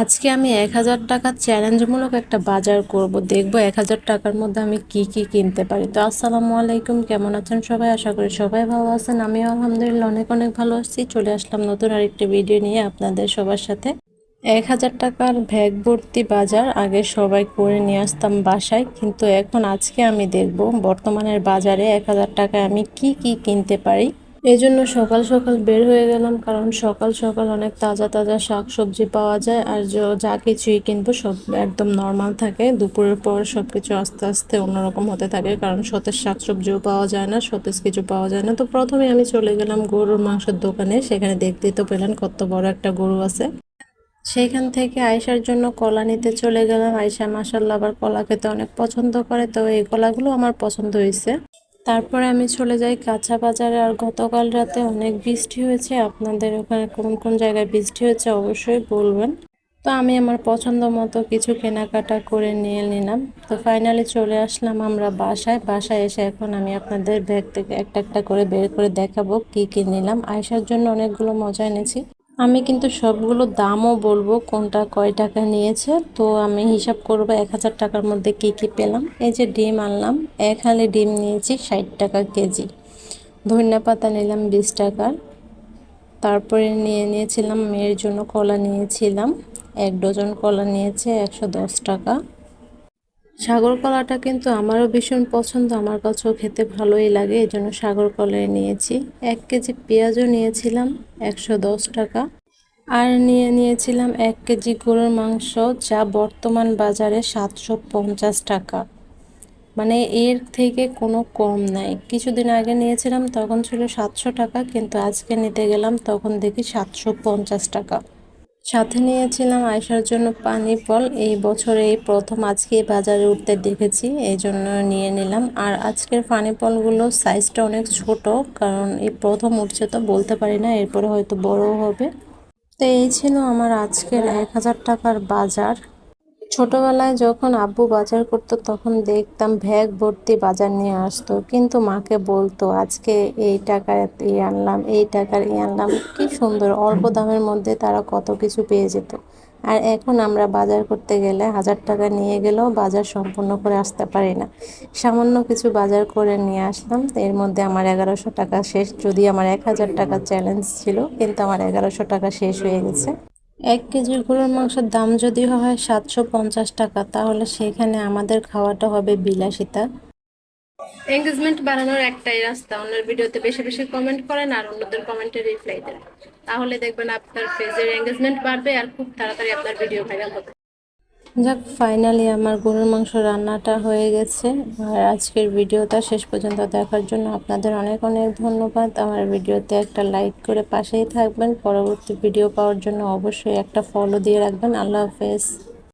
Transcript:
আজকে আমি এক হাজার টাকার চ্যালেঞ্জমূলক একটা বাজার করব। দেখব এক হাজার টাকার মধ্যে আমি কি কি কিনতে পারি। তো আসসালামু আলাইকুম, কেমন আছেন সবাই? আশা করি সবাই ভালো আছেন। আমিও আলহামদুলিল্লাহ অনেক অনেক ভালো আছি। চলে আসলাম নতুন আরেকটি ভিডিও নিয়ে আপনাদের সবার সাথে। এক হাজার টাকার ব্যাগ ভর্তি বাজার আগে সবাই করে নিয়ে আসতাম বাসায়, কিন্তু এখন আজকে আমি দেখব বর্তমানের বাজারে এক হাজার টাকায় আমি কি কি কিনতে পারি। এই জন্য সকাল সকাল বের হয়ে গেলাম, কারণ সকাল সকাল অনেক তাজা তাজা শাক সবজি পাওয়া যায় আর যা কিছুই কিনবো সব একদম নর্মাল থাকে। দুপুরের পর সব কিছু আস্তে আস্তে অন্যরকম হতে থাকে, কারণ সতেজ শাক সবজিও পাওয়া যায় না, সতেজ কিছু পাওয়া যায় না। তো প্রথমে আমি চলে গেলাম গরুর মাংসের দোকানে, সেখানে দেখতেই তো পেলেন কত বড় একটা গরু আছে। সেইখান থেকে আয়সার জন্য কলা নিতে চলে গেলাম। আয়সা মাসাল্লাহ আবার কলা খেতে অনেক পছন্দ করে, তো এই কলাগুলো আমার পছন্দ হয়েছে। তারপরে আমি চলে যাই কাঁচা বাজারে। আর গতকাল রাতে অনেক বৃষ্টি হয়েছে। আপনাদের ওখানে কোন কোন জায়গায় বৃষ্টি হয়েছে অবশ্যই বলবেন। তো আমি আমার পছন্দ মতো কিছু কেনাকাটা করে নিয়ে নিলাম। তো ফাইনালি চলে আসলাম আমরা বাসায়। বাসায় এসে এখন আমি আপনাদের ব্যাগ থেকে একটা একটা করে বের করে দেখাবো কি কি নিলাম। আয়সার জন্য অনেকগুলো মজা এনেছি। আমি কিন্তু সবগুলো দামও বলব কোনটা কয় টাকা নিয়েছে। তো আমি হিসাব করব এক হাজার টাকার মধ্যে কি কি পেলাম। এই যে ডিম আনলাম, এক হালে ডিম নিয়েছি ষাট টাকা কেজি। ধনিয়া পাতা নিলাম বিশ টাকার। তারপরে নিয়ে নিয়েছিলাম মেয়ের জন্য কলা নিয়েছিলাম। এক ডজন কলা নিয়েছে একশো দশ টাকা। সাগর কলাটা কিন্তু আমারও ভীষণ পছন্দ। আমার কাছেও খেতে ভালোই লাগে এই জন্য সাগর কলাই নিয়েছি। এক কেজি পেঁয়াজও নিয়েছিলাম, একশো দশ টাকা। আর নিয়ে নিয়েছিলাম এক কেজি গরুর মাংস, যা বর্তমান বাজারে সাতশো পঞ্চাশ টাকা। মানে এর থেকে কোনো কম নাই। কিছুদিন আগে নিয়েছিলাম, তখন ছিল সাতশো টাকা, কিন্তু আজকে নিতে গেলাম, তখন দেখি সাতশো পঞ্চাশ টাকা। সাথে নিয়েছিলাম আয়সার জন্য পানি ফল এই বছরে এই প্রথম আজকে বাজারে উঠতে দেখেছি, এই জন্য নিয়ে নিলাম। আর আজকের পানি ফলগুলো সাইজটা অনেক ছোট, কারণ এই প্রথম উঠছে তো বলতে পারি না, এরপরে হয়তো বড় হবে। তো এই ছিল আমার আজকের এক হাজার টাকার বাজার। ছোটবেলায় যখন আব্বু বাজার করতো, তখন দেখতাম ভ্যাগ ভর্তি বাজার নিয়ে আসতো। কিন্তু মাকে বলতো, আজকে এই টাকার এই আনলাম, এই টাকার এই আনলাম। কি সুন্দর, অল্প দামের মধ্যে তারা কত কিছু পেয়ে যেত। আর এখন আমরা বাজার করতে গেলে হাজার টাকা নিয়ে গেলেও বাজার সম্পূর্ণ করে আসতে পারি না। সামান্য কিছু বাজার করে নিয়ে আসলাম। এর মধ্যে আমার এগারোশো টাকা শেষ যদি আমার এক হাজার টাকার চ্যালেঞ্জ ছিল, কিন্তু আমার এগারোশো টাকা শেষ হয়ে গেছে। এক কেজি গরুর মাংসের দাম যদি হয় সাতশো পঞ্চাশ টাকা, তাহলে সেখানে আমাদের খাওয়াটা হবে বিলাসিতা। এঙ্গেজমেন্ট বাড়ানোর একটাই রাস্তা। অন্যের ভিডিওতে বেশি বেশি কমেন্ট করেন আর অন্যদের কমেন্টে রিপ্লাই দেন। তাহলে দেখবেন আপনার পেজের এঙ্গেজমেন্ট বাড়বে আর খুব তাড়াতাড়ি আপনার ভিডিও ভাইরাল হবে। যাক ফাইনালি আমার গরুর মাংস রান্নাটা হয়ে গেছে। আর আজকের ভিডিওটা শেষ পর্যন্ত দেখার জন্য আপনাদের অনেক অনেক ধন্যবাদ। আমার ভিডিওতে একটা লাইক করে পাশেই থাকবেন। পরবর্তী ভিডিও পাওয়ার জন্য অবশ্যই একটা ফলো দিয়ে রাখবেন। আল্লাহ হাফেজ।